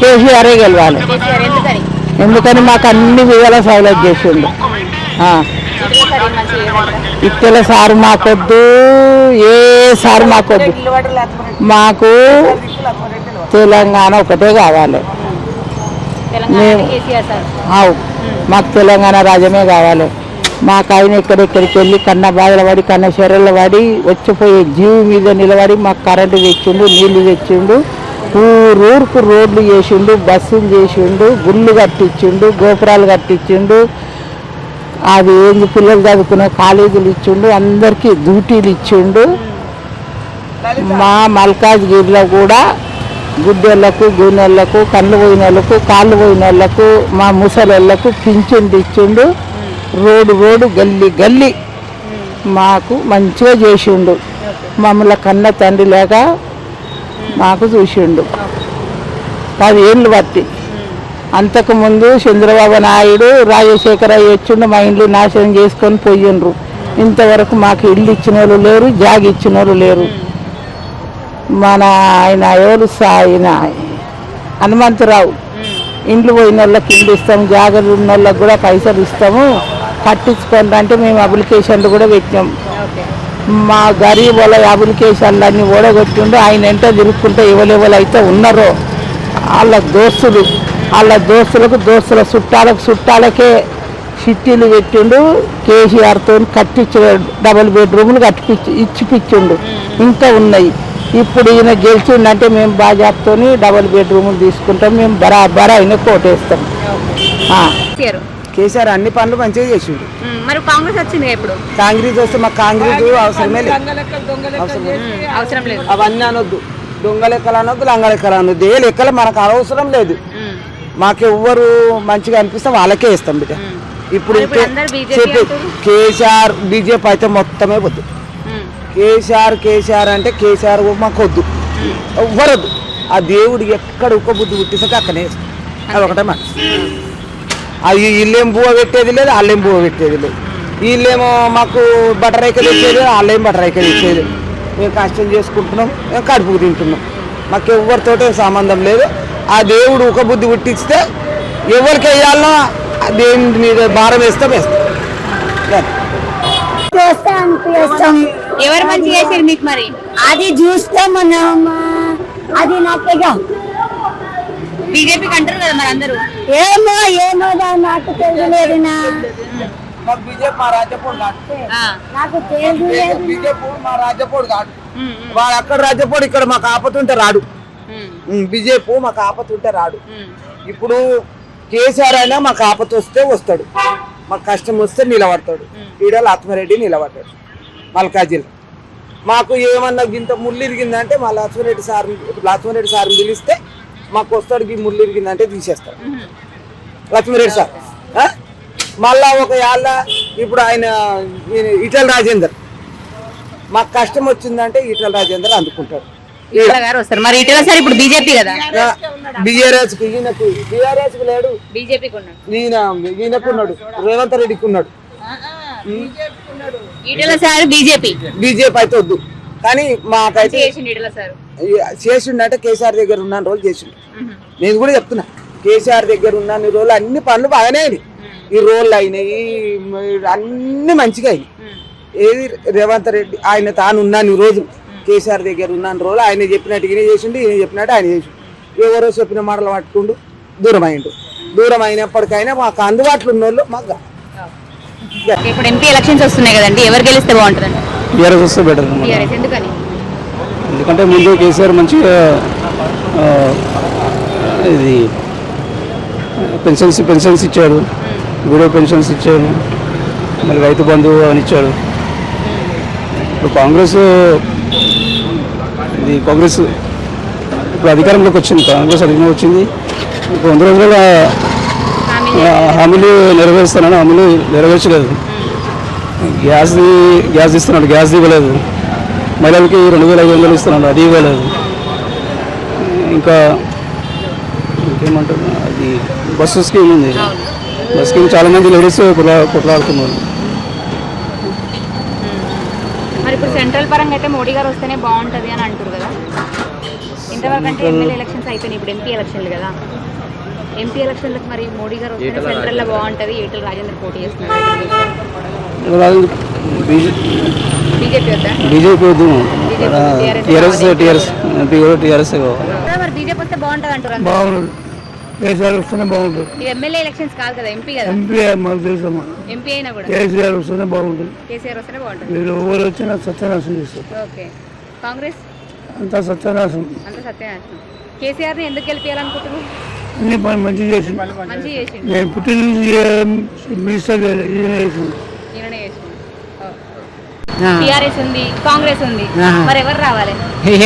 కేసీఆరే గెలవాలి? ఎందుకని మాకు అన్ని విధాల సౌలభ్యం చేసిండు? ఇత్తెల సారు మాకొద్దు ఏ సారు మాకొద్దు. మాకు తెలంగాణ ఒకటే కావాలి. ఆవు మాకు తెలంగాణ రాజ్యమే కావాలి. మాకు ఆయన ఎక్కడెక్కడికి వెళ్ళి కన్న బాధలు పడి కన్న చెరలు పడి వచ్చిపోయే జీవి మీద నిలబడి మాకు కరెంటు తెచ్చిండు నీళ్ళు తెచ్చిండు. ఊరూరుకు రోడ్లు చేసిండు బస్సులు చేసిండు గుళ్ళు కట్టించిండు గోపురాలు కట్టించిండు. అది ఏంది పిల్లలు చదువుకునే కాలేజీలు ఇచ్చిండు అందరికీ డ్యూటీలు ఇచ్చిండు. మా మల్కాజ్గిరిలో కూడా గుడ్డోళ్ళకు గూనెళ్ళకు కళ్ళు పోయిన వాళ్ళకు కాళ్ళు పోయిన వాళ్ళకు మా ముసలోళ్ళకు పింఛన్లు ఇచ్చిండు. రోడ్డు రోడ్డు గల్లీ గల్లి మాకు మంచిగా చేసిండు. మమ్మల్ని కన్న తండ్రి లేక మాకు చూసిండు. పదేళ్ళు బట్టి అంతకుముందు చంద్రబాబు నాయుడు రాజశేఖర వచ్చిండు మా ఇండ్లు నాశనం చేసుకొని పోయిండ్రు. ఇంతవరకు మాకు ఇల్లు ఇచ్చిన వాళ్ళు లేరు జాగి ఇచ్చిన వాళ్ళు లేరు. మన ఆయన ఎవరు ఆయన హనుమంతరావు. ఇండ్లు పోయిన వాళ్ళకి ఇండ్లు ఇస్తాము జాగ్రత్త ఉన్న వాళ్ళకి కూడా పైసలు ఇస్తాము. కట్టించుకోండి అంటే మేము అప్లికేషన్లు కూడా పెట్టాము మా గరీబ్ వాళ్ళ అప్లికేషన్లు అన్నీ ఓడగొట్టిండు. ఆయన ఎంట తిరుక్కుంటే ఎవరెవరు అయితే ఉన్నారో వాళ్ళ దోస్తులు వాళ్ళ దోస్తులకు దోస్తుల చుట్టాలకు చుట్టాలకే చిట్టీలు పెట్టిండు. కేసీఆర్తో కట్టించు డబుల్ బెడ్రూమ్లు కట్టిపిచ్చి ఇచ్చిపిచ్చిండు ఇంకా ఉన్నాయి. ఇప్పుడు ఈయన గెలిచిండంటే మేము బాజాబ్తోని డబుల్ బెడ్రూములు తీసుకుంటాం. మేము బరాబర్ ఆయన కోటేస్తాం. కేసీఆర్ అన్ని పనులు మంచిగా చేసిండు. మరి కాంగ్రెస్ వచ్చింది ఇప్పుడు కాంగ్రెస్ వస్తే మాకు కాంగ్రెస్ అవసరమే లేదు. అవసరం అవన్నీ అనొద్దు. దొంగ లెక్కలు అనొద్దు లంగ లెక్కలు అనొద్దు. ఏ లెక్కలు మనకు అవసరం లేదు. ఉమ్, మాకు ఎవ్వరు మంచిగా అనిపిస్తే వాళ్ళకే ఇస్తాం బిడ్డ. ఇప్పుడు చెప్పి. కేసీఆర్ బీజేపీ అయితే మొత్తమే వద్దు. కేసీఆర్ కేసీఆర్ అంటే కేసీఆర్ మాకు వద్దు. ఎవ్వరొద్దు. ఆ దేవుడు ఎక్కడ ఉక్క బుద్ధి పుట్టిస్తే అక్కనే వేస్తాం. అది ఒకటే మాట. అది వీళ్ళేం బువ్వ పెట్టేది లేదు వాళ్ళేం బువ్వ పెట్టేది లేదు. వీళ్ళేమో మాకు బట్టరైక తెచ్చేది వాళ్ళేం బట్టరైక తెచ్చేది లేదు. మేము కష్టం చేసుకుంటున్నాం మేము కడుపుకు తింటున్నాం. మాకు ఎవరితోటే సంబంధం లేదు. ఆ దేవుడు ఒక బుద్ధి పుట్టిస్తే ఎవరికి వేయాలనో ఆ దేవుని మీద భారం వేస్తే వేస్తాం. ఎవరు మంచిగా చేసారు మీకు మరి? అది చూస్తాం మనం అది నాకేగా బీజేపీకి అంటారు కదా మరి అందరూ. ఏమో ఏమో నాకు తెలియలేదు నా మాకు బీజేపీ మా రాజ్యపోడు కాదు. ఆ, నాకు బీజేపీ మా రాజ్యపోడు కాదు. వాడు అక్కడ రాజ్యపోడు ఇక్కడ మాకు ఆపతుంటే రాడు. బీజేపీ మాకు ఆపతుంటే రాడు. ఇప్పుడు కేసీఆర్ అయినా మాకు ఆపత వస్తే వస్తాడు. మాకు కష్టం వస్తే నిలబడతాడు. ఈడ లక్ష్మారెడ్డి నిలబడ్డాడు. మల్కాజిల్. మాకు ఏమన్నా ఇంత ముళ్ళు ఇరిగిందంటే మా లక్ష్మారెడ్డి సార్ లక్ష్మారెడ్డి సార్ని పిలిస్తే మాకు వస్తాడు ఈ ముళ్ళు ఇరిగిందంటే తీసేస్తాడు లక్ష్మారెడ్డి సార్? మళ్ళా ఒక యాళ్ళ ఇప్పుడు ఆయన ఈయన ఈటల రాజేందర్. మాకు కష్టం వచ్చిందంటే ఈటల రాజేందర్ అందుకుంటాడు. ఈటల గారు వస్తారు. మరి ఇటీవల సార్ ఇప్పుడు బీజేపీ కదా? బీఆర్ఎస్కి ఈయనకు బీఆర్ఎస్కి లేడు. బీజేపీకి ఉన్నాడు. ఈయన ఈయనకు ఉన్నాడు. రేవంత్ రెడ్డికి ఉన్నాడు. Etela sir BJP. బీజేపీ అయితే వద్దు. కానీ మాకైతే చేసిండంటే కేసీఆర్ దగ్గర ఉన్న రోజులు చేసిండు. నేను కూడా చెప్తున్నా కేసీఆర్ దగ్గర ఉన్న రోజులు అన్ని పనులు బాగానే అయినాయి. ఈ రోడ్లు అయినాయి అన్ని మంచిగా అయినాయి. ఏది రేవంత్ రెడ్డి ఆయన తాను ఉన్నాను ఈ రోజు కేసీఆర్ దగ్గర ఉన్నాను రోజులు ఆయన చెప్పినట్టు ఈయన చేసిండు ఈయన చెప్పినట్టు ఆయన చేసిండు. ఎవరో చెప్పిన మాటలు పట్టుకుండు దూరం అయిండు దూరం అయినప్పటికైనా మాకు అందుబాటులో ఉన్న వాళ్ళు మాకు. ఇప్పుడు ఎంపీ ఎలక్షన్స్ వస్తున్నాయి కదండి ఎవరు గెలిస్తే బాగుంటుందండి? టీఆర్ఎస్ వస్తే బెటర్ టీఆర్ఎస్ ఎందుకని? ఎందుకంటే ముందు కేసీఆర్ మంచిగా ఇది పెన్షన్స్ పెన్షన్స్ ఇచ్చాడు. వీడియో పెన్షన్స్ ఇచ్చాడు. మరి రైతు బంధు అని ఇచ్చాడు. ఇప్పుడు కాంగ్రెస్ ఇది కాంగ్రెస్ ఇప్పుడు అధికారంలోకి వచ్చింది. కాంగ్రెస్ అధికారంలో వచ్చింది. ఇప్పుడు వంద రోజుల హామీ ఆ, హామీలు నెరవేరుస్తానని హామీలు నెరవేర్చలేదు. గ్యాస్ది గ్యాస్ ఇస్తున్నాడు గ్యాస్ ఇవ్వలేదు మహిళలకి రెండు వేల ఐదు వందలు ఇస్తున్నాడు. అది ఇవ్వలేదు. ఇంకా ఇంకేమంటారు అది బస్సు స్కీమ్ ఉంది. బస్ స్కీమ్ చాలా మంది లేడీస్ కొట్లా కొట్లాడుతున్నారు. మరి ఇప్పుడు సెంట్రల్ పరంగా అయితే మోడీ గారు వస్తేనే బాగుంటది అని అంటారు కదా. ఇంత ఎంతవరకు అంటే ఎమ్మెల్యే ఎలక్షన్స్ అయిపోయినాయి. ఇప్పుడు ఎంపీ ఎలక్షన్లు కదా. ఎంపీ ఎలక్షన్లకు మరి మోడీ గారు వస్తే సెంట్రల్లో బాగుంటది ఈటల రాజేందర్ పోటీ చేస్తున్నారు బీజేపీ వద్దా? బీజేపీ వద్దు. టీఆర్ఎస్ టీఆర్ఎస్ ఎంపీ టీఆర్ఎస్ కావాలి కదా మరి బీజేపీ వస్తే బాగుంటది అంటారు అందరూ. బాగుంటుంది కేసీఆర్ వస్తేనే బాగుంటుంది ఇది ఎమ్మెల్యే ఎలక్షన్స్ కాదు కదా ఎంపీ కదా? ఎంపీ మాకు తెలుసమ్మా ఎంపీ అయినా కూడా? కేసీఆర్ వస్తేనే బాగుంటుంది. కేసీఆర్ వస్తేనే బాగుంటుంది. వీళ్ళు ఎవరు వచ్చినా సత్యనాశనం చేస్తారు. ఓకే. కాంగ్రెస్? అంతా సత్యనాశనం. అంత సత్యనాశనం. కేసీఆర్ని ఎందుకు గెలిపించాలనుకుంటున్నారు అన్ని పని మంచి చేసిండు. నేను పుట్టిన మినిస్టర్ ఈయననే చేసిండు. టిఆర్ఎస్ ఉంది కాంగ్రెస్ ఉంది. మరి ఎవరు రావాలి?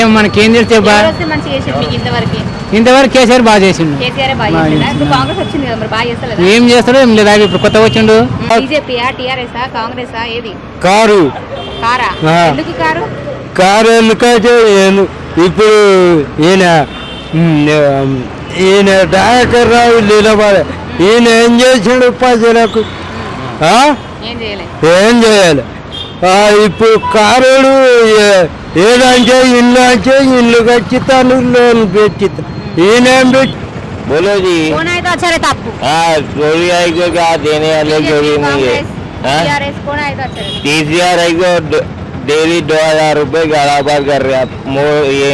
ఏం మనకేం తెలిస్తే బా ఎవరు వస్తే మంచిగా చేసిండు మీకు ఇంతవరకు? ఇంతవరకు కేసీఆర్ బాగా చేసిండు. కేసీఆర్ బాగా చేసిండా? ఇప్పుడు కాంగ్రెస్ వచ్చింది కదా మరి బాగా చేస్తలేదా? ఏం చేస్తాడో ఏం లేదా ఇప్పుడు కొత్త వచ్చిండు. బీజేపీయా టిఆర్ఎస్ కాంగ్రెస్ ఏది? కారు. కారా. ఎందుకు కారు? కారు ఎందుకైతే ఇప్పుడు ఈయన ఈయన డాక్టర్ రావు నిలబడే ఈయన ఏం చేసాడు ప్రజలకు ఏం చేయలే ఏం చేయాలి ఆ, ఇప్పుడు కారుడు ఏ- ఏదంటే ఇల్లు అంటే ఇల్లు కచ్చితాను లోన్ పెట్టితా ఈయనేం పెట్టి बोलो जी कौन आए तो अच्छा रहता आपको हाँ चोरी आई को क्या देने वाले चोरी नहीं है हाँ? टीआरएस कौन आए तो अच्छा रहता टीसीआर आई को ड- डेली दो हजार रुपये गड़ाबार कर रहे आप मो ये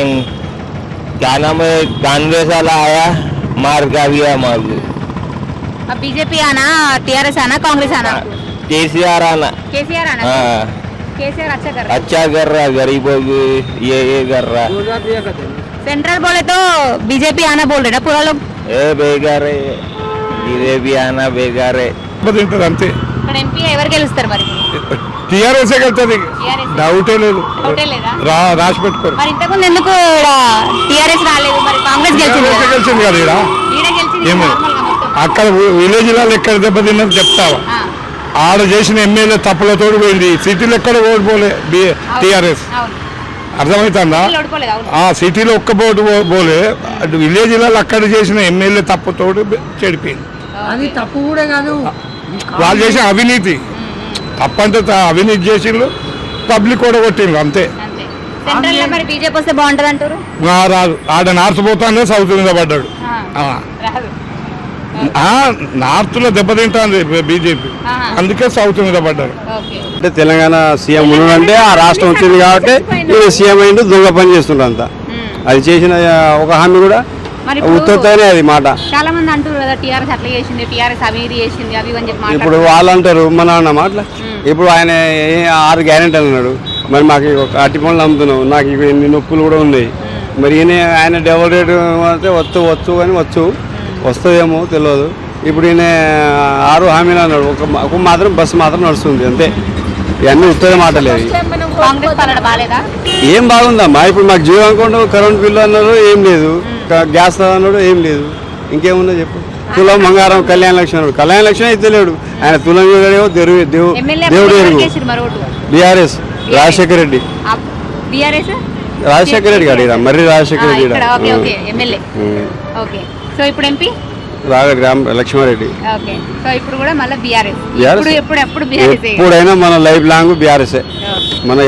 क्या नाम है कांग्रेस वाला आया मार का भी मार को अब बीजेपी आना टीआरएस आना कांग्रेस आना टीसीआर आना केसीआर आना हाँ केसीआर अच्छा कर रहा अच्छा कर रहा है गरीबों की ये ये कर रहा है है सेंट्रल बोले तो बीजेपी आना बोल रहे ना पूरा लोग ఏ బేగారే ఇదే బియానా బేగారే తింటుంది అంతే ఇక్కడ ఎంపీ ఎవరు గెలుస్తారు మరి? టీఆర్ఎస్ వెళ్తుంది టీఆర్ఎస్ డౌటే లేదు. రాసి పెట్టుకోరు. మరి ఇంతకుముందు ఎందుకు టీఆర్ఎస్ రాలేదు? మరి కాంగ్రెస్ గెలిచింది కదా. ఏమో. అక్కడ విలేజ్లలో ఎక్కడ దెబ్బతిన్నది చెప్తావా? ఆడ చేసిన ఎమ్మెల్యే తప్పులతోడు పోయింది. సిటీలో ఎక్కడ ఓడిపోలే. టీఆర్ఎస్. అవును. అర్థమవుతుందా ఆ సిటీలో ఒక్క బోటు పోలే. అటు విలేజ్లలో అక్కడ చేసిన ఎమ్మెల్యే తప్పుతోడు చెడిపోయింది. అది తప్పు కూడా కాదు. వాళ్ళు చేసిన అవినీతి. తప్పంటే త- అవినీతి చేసిండ్రు. పబ్లిక్ కూడా కొట్టిండ్రు అంతే. రాదు. ఆడ నార్త్ పోతానే సౌత్ మీద పడ్డాడు ఆ. రాదు. ఆ, నార్త్లో దెబ్బతింటాంది బీజేపీ. అందుకే సౌత్ మీద పడ్డాడు ఓకే. అంటే తెలంగాణ సీఎం ఉన్నాడంటే ఆ రాష్ట్రం వచ్చింది కాబట్టి సీఎం అయిండు దొంగ పని చేస్తుండ్రు అంతా అది చేసిన ఒక హామీ కూడా మరి అది మాట. చాలా మంది అంటారు కదా టీఆర్ఎస్ అట్లా చేసింది టీఆర్ఎస్ చేసింది అవి అని చెప్పి ఇప్పుడు. వాళ్ళు అంటారు మన అన్న మాటల ఇప్పుడు ఆయన ఆరు గ్యారెంటీ అన్నాడు. మరి మాకు ఒక అట్టి పనులు అమ్ముతున్నావు నాకు ఇవి ఇన్ని నొప్పులు కూడా ఉన్నాయి. మరి ఈయన ఆయన డబుల్ రేట్ అంటే వచ్చు వచ్చు కానీ వచ్చు వస్తుందేమో తెలియదు. ఇప్పుడు ఈయన ఆరు హామీలు అన్నాడు. ఒక మా- ఒక మాత్రం బస్సు మాత్రం నడుస్తుంది అంతే. ఇవన్నీ ఉత్తర మాటలేదు ఏం బాగుందమ్మా. ఇప్పుడు మాకు జీవో అకౌంట్ కరెంట్ బిల్లు అన్నారు ఏం లేదు. గ్యాస్ అన్నాడు ఏం లేదు. ఇంకేముందో చెప్పు. తులం బంగారం కళ్యాణ లక్ష్మి అన్నాడు. కళ్యాణ లక్ష్మి అయితే లేడు. ఆయన తులం దేవుడు దేవుడు ఎరుగు బీఆర్ఎస్ రాజశేఖర రెడ్డి. రాజశేఖర రెడ్డి గారు మర్రి రాజశేఖర రెడ్డి సో ఇప్పుడు ఎంపీ? రాగ గ్రామ లక్ష్మారెడ్డి. ఎప్పుడైనా మన లైఫ్ లాంగ్ బీఆర్ఎస్ మన